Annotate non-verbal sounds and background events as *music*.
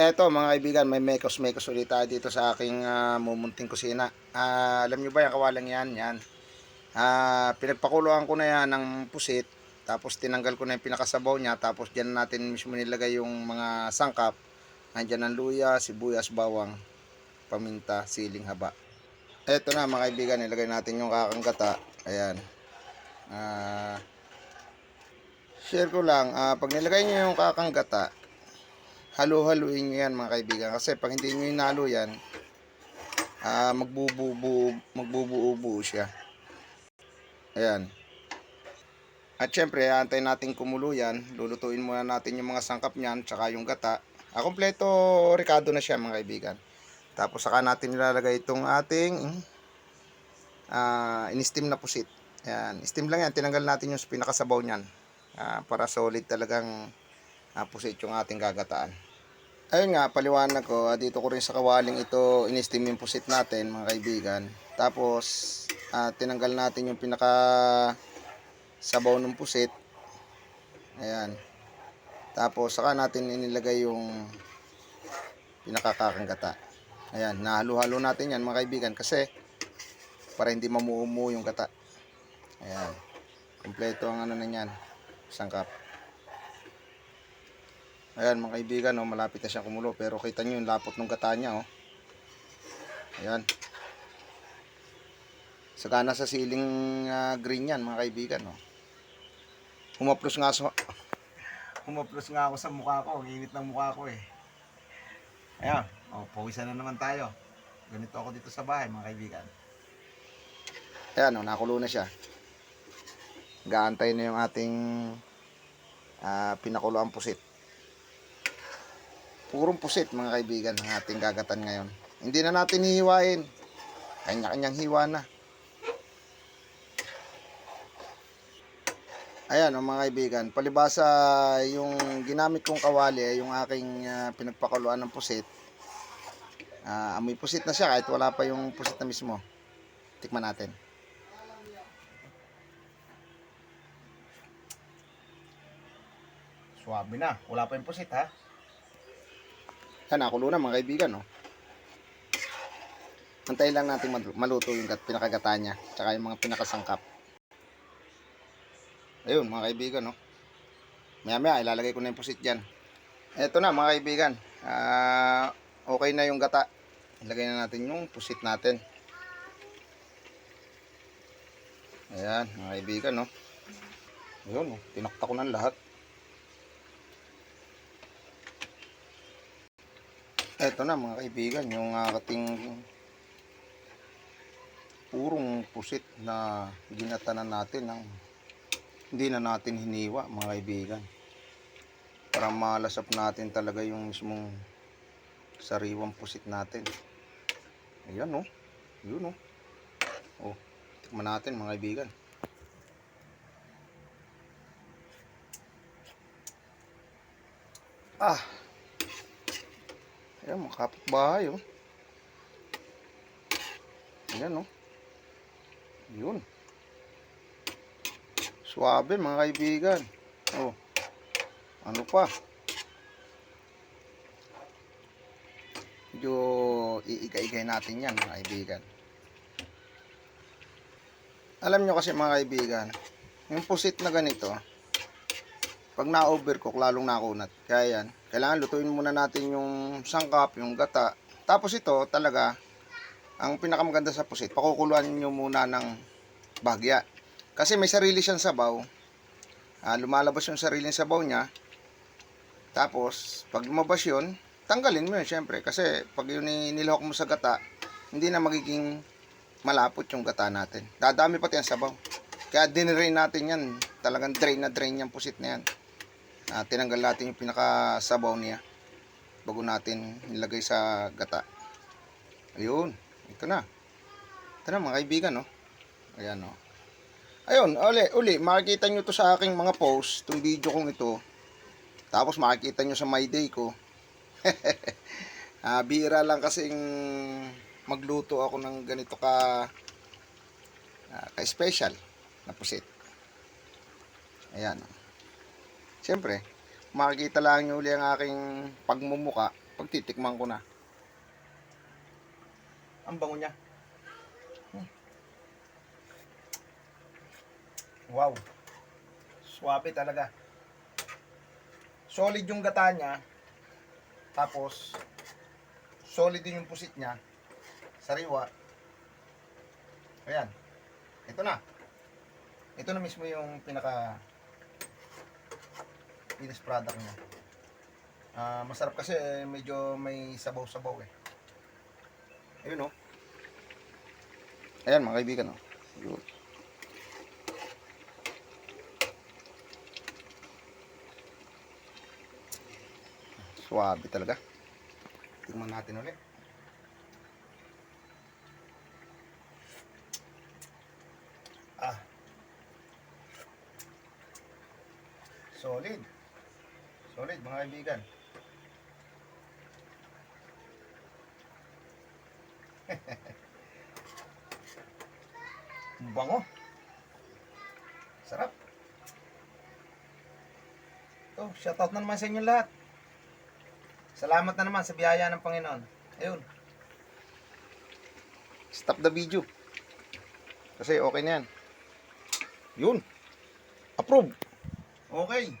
Eto mga kaibigan, may mekos-mekos ulit tayo dito sa aking ah, mumunting kusina. Ah, alam nyo ba yung kawalang yan? Yan. Ah, pinagpakuluan ko na yan ng pusit. Tapos tinanggal ko na yung pinakasabaw niya. Tapos dyan natin mismo nilagay yung mga sangkap. Andyan ang luya, sibuyas, bawang, paminta, siling haba. Eto na mga kaibigan, nilagay natin yung kakanggata. Ayan. Ah, share ko lang, ah, pag nilagay nyo yung kakanggata, halo-haluin nyo yan mga kaibigan. Kasi pag hindi nyo inalo yan ah magbububu magbubuo siya. Ayan. At syempre antayin natin kumulo yan. Lulutuin muna natin yung mga sangkap nyan tsaka yung gata. Ah, kompleto ricado na siya mga kaibigan. Tapos saka natin nilalagay itong ating ah in-steam na pusit. Ayan steam lang yan. Tinanggal natin yung pinakasabaw nyan ah, para solid talagang uh, pusit yung ating gagataan. Ayun nga, paliwanag ko, ah, dito ko rin sa kawaling ito in-steam yung pusit natin mga kaibigan. Tapos, ah, tinanggal natin yung pinaka sabaw ng pusit. Ayan. Tapos, saka natin inilagay yung pinakakakanggata. Ayan, nahalo-halo natin yan mga kaibigan kasi para hindi mamuumo yung gata. Ayan. Kompleto ang ano na yan. Sangkap. Ayan mga kaibigan, oh, malapit na siyang kumulo. Pero kita nyo yung lapot ng gata niya. Oh. Ayan. Sagana sa siling ah, green yan mga kaibigan. Oh. Humaplos nga sa... *laughs* Humaplos nga ako sa mukha ko. Ang init ng mukha ko eh. Ayan. Oh, pawisan na naman tayo. Ganito ako dito sa bahay mga kaibigan. Ayan, oh, nakulo na siya. Gaantay na yung ating ah, pinakulo ang pusit purong pusit mga kaibigan ng ating gagatan ngayon. Hindi na natin hihiwain. Kanya-kanyang hiwa na. Ayan o mga kaibigan, palibasa yung ginamit kong kawali ay yung aking ah, pinagpakuluan ng pusit. Ah, amoy pusit na siya kahit wala pa yung pusit na mismo. Tikman natin. Suwabe na. Wala pa yung pusit ha. Yan, nakulo na mga kaibigan, no? Antayin lang natin mal- maluto yung gat- pinakagata niya, tsaka yung mga pinakasangkap. Ayun, mga kaibigan, no? Maya maya, ilalagay ko na yung pusit dyan. Eto na, mga kaibigan. Ah, okay na yung gata. Ilagay na natin yung pusit natin. Ayan, mga kaibigan, no? Ayun, no? Tinakta ko ng lahat. Eto na mga kaibigan, yung ating purong pusit na ginatanan natin ng hindi na natin hiniwa mga kaibigan. Para malasap natin talaga yung mismong sariwang pusit natin. Ayan oh. Yun oh. Oh, tikman natin mga kaibigan. Ah, Ayan, mga kapitbahay, oh. Ayan, oh. Yun. Suwabe, mga kaibigan. Oh. Ano pa? Medyo iigay-igay natin yan, mga kaibigan. Alam nyo kasi, mga kaibigan, yung pusit na ganito, pag na-overcook, lalong nakunat. Kaya yan, kailangan lutuin muna natin yung sangkap, yung gata. Tapos ito, talaga, ang pinakamaganda sa pusit, pakukuluan nyo muna ng bagya. Kasi may sarili siyang sabaw. Ah, lumalabas yung sariling sabaw niya. Tapos, pag lumabas yun, tanggalin mo yun, syempre. Kasi, pag yun nilahok mo sa gata, hindi na magiging malapot yung gata natin. Dadami pati ang sabaw. Kaya dinrain natin yan. Talagang drain na drain yung pusit na yan. Ah, tinanggal natin yung pinakasabaw niya bago natin nilagay sa gata. Ayun, ito na. Ito na mga kaibigan, no? Ayan, no? Ayun, uli, uli, makikita nyo to sa aking mga post, itong video kong ito. Tapos makikita nyo sa my day ko. *laughs* ah, bira lang kasing magluto ako ng ganito ka ah, ka-special na pusit. Ayan, no? Siyempre, makikita lang nyo uli ang aking pagmumuka Pagtitikman ko na. Ang bango niya. Wow. Swabe talaga. Solid yung gata niya. Tapos, solid din yung pusit niya. Sariwa. Ayan. Ito na. Ito na mismo yung pinaka finished product niya. Ah, masarap kasi eh, medyo may sabaw-sabaw eh. Ayun oh. Ayan mga kaibigan oh. Yun. Suwabe talaga. Tingnan natin ulit. Ah. Solid. Solid mga kaibigan. Ang *laughs* Bango. Sarap. Ito, shoutout na naman sa inyo lahat. Salamat na naman sa biyaya ng Panginoon. Ayun. Stop the video. Kasi okay na yan. Yun. Approve. Okay.